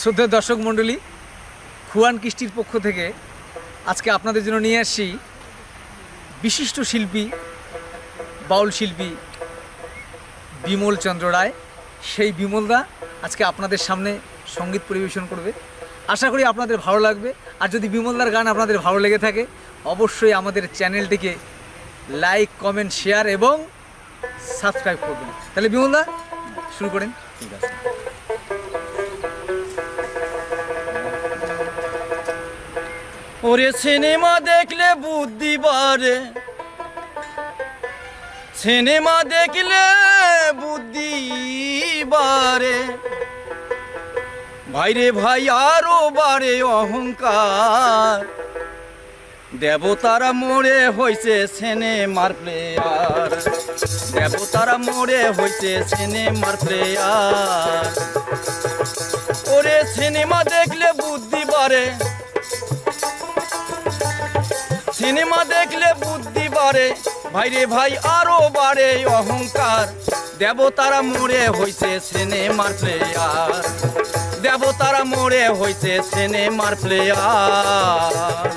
শ্রদ্ধেয় দর্শক মণ্ডলী, খুয়ান কৃষ্টির পক্ষ থেকে আজকে আপনাদের জন্য নিয়ে আসছি বিশিষ্ট শিল্পী, বাউল শিল্পী বিমল চন্দ্র রায়। সেই বিমলদা আজকে আপনাদের সামনে সংগীত পরিবেশন করবে। আশা করি আপনাদের ভালো লাগবে। আর যদি বিমলদার গান আপনাদের ভালো লেগে থাকে, অবশ্যই আমাদের চ্যানেলটিকে লাইক, কমেন্ট, শেয়ার এবং সাবস্ক্রাইব করবেন। তাহলে বিমলদা, শুরু করেন। ঠিক আছে। ওরে সিনেমা দেখলে বুদ্ধি বাড়ে। সিনেমা দেখলে বুদ্ধি বাড়ে। ভাইরে ভাই, আরও বাড়ে অহংকার। দেবতারা মোড়ে হইছে সিনেমার প্লেয়ার। দেবতারা মোড়ে হইছে সিনেমার প্লেয়ার। ওরে সিনেমা দেখলে বুদ্ধি বাড়ে। সিনেমা দেখলে বুদ্ধি বাড়ে। ভাইরে ভাই, আরও বাড়ে অহংকার। দেবতারা মোড়ে হইছে সিনেমার প্লেয়ার। দেবতারা মোড়ে হইছে সিনেমার প্লেয়ার।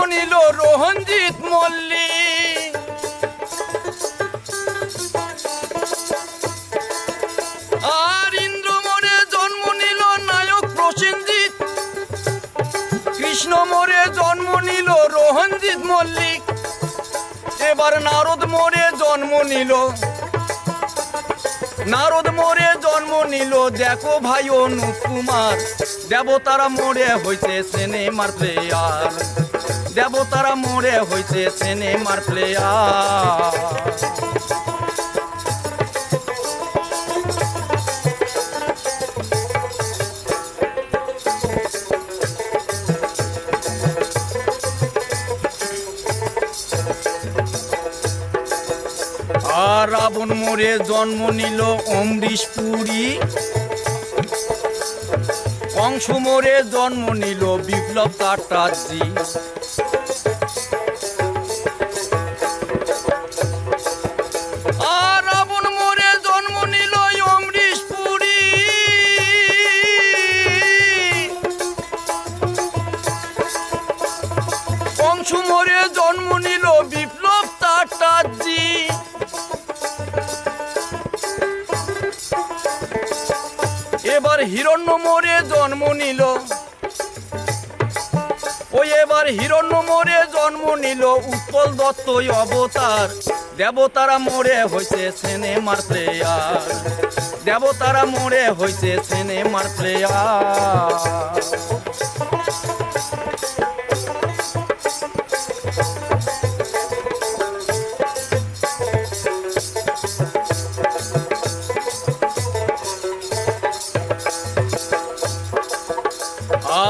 জন্ম রোহনজিৎ মল্লিক। আর ইন্দ্র মোড়ে জন্ম নিল নায়ক প্রসেনজিৎ। কৃষ্ণ মোড়ে জন্ম নিল রোহনজিৎ মল্লিক। এবার নারদ মোড়ে জন্ম নিল। নারদ মোড়ে জন্ম নিল, দেখো ভাই অনুপ কুমার দেবতারা মোড়ে হইতে সিনেমার প্লেয়ার দেবতারা মোড়ে হইছে সিনেমার প্লেয়ার আর রাবণ মোড়ে জন্ম নিল অমরিশ পুরী কংস জন্ম নিল বিপ্লব মোড়ে জন্ম নিল বিপ্লব চাটার্জি হিরণ্য মোড়ে জন্ম নিল। ওই এবার হিরণ্য মোড়ে জন্ম নিল। উৎপল দত্তই অবতার। দেবতারা মোড়ে সেনে মার প্লেয়ার। দেবতারা মোড়ে সেনে মার প্লেয়ার।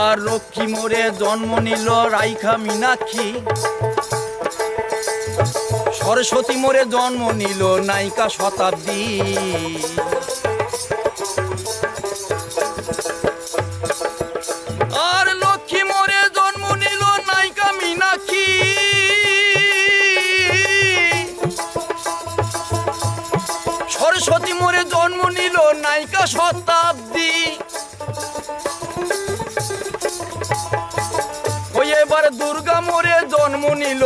আর লক্ষ্মী মোড়ে জন্ম নিল রাইখা মীনাক্ষী। সরস্বতী মোড়ে জন্ম নিল নায়িকা শতাব্দী। আর লক্ষ্মী মোড়ে জন্ম নিল নায়িকা মীনাক্ষী। সরস্বতী মোড়ে জন্ম নিল নায়িকা শতাব্দী। দুর্গা মোড়ে জন্ম নিল।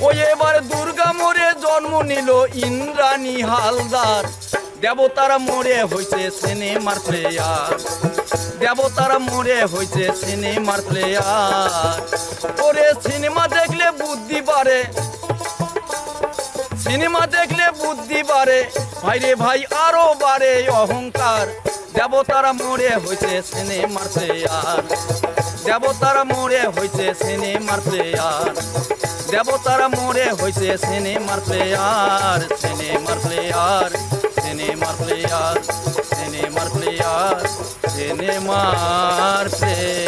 ওই এবার দুর্গা মোড়ে জন্ম নিল ইন্দ্রাণী হালদার। দেবতারা মোড়ে হইছে সিনেমার প্লেয়ার। দেবতারা মোড়ে হইছে সিনেমার প্লেয়ার। ওরে সিনেমা দেখলে বুদ্ধি বাড়ে। সিনেমা দেখলে বুদ্ধি বাড়ে। ভাইরে ভাই, আরও বাড়ে অহংকার। দেবতারা মোড়ে হইছে সিনেমার প্লেয়ার। দেবতারা মোড়ে হইছে সিনেমার প্লেয়ার। দেবতারা মোড়ে হইছে সিনেমার প্লেয়ার সিনেমার প্লেয়ার সিনেমার প্লেয়ার সিনেমার প্লেয়ার সিনেমার প্লেয়ার।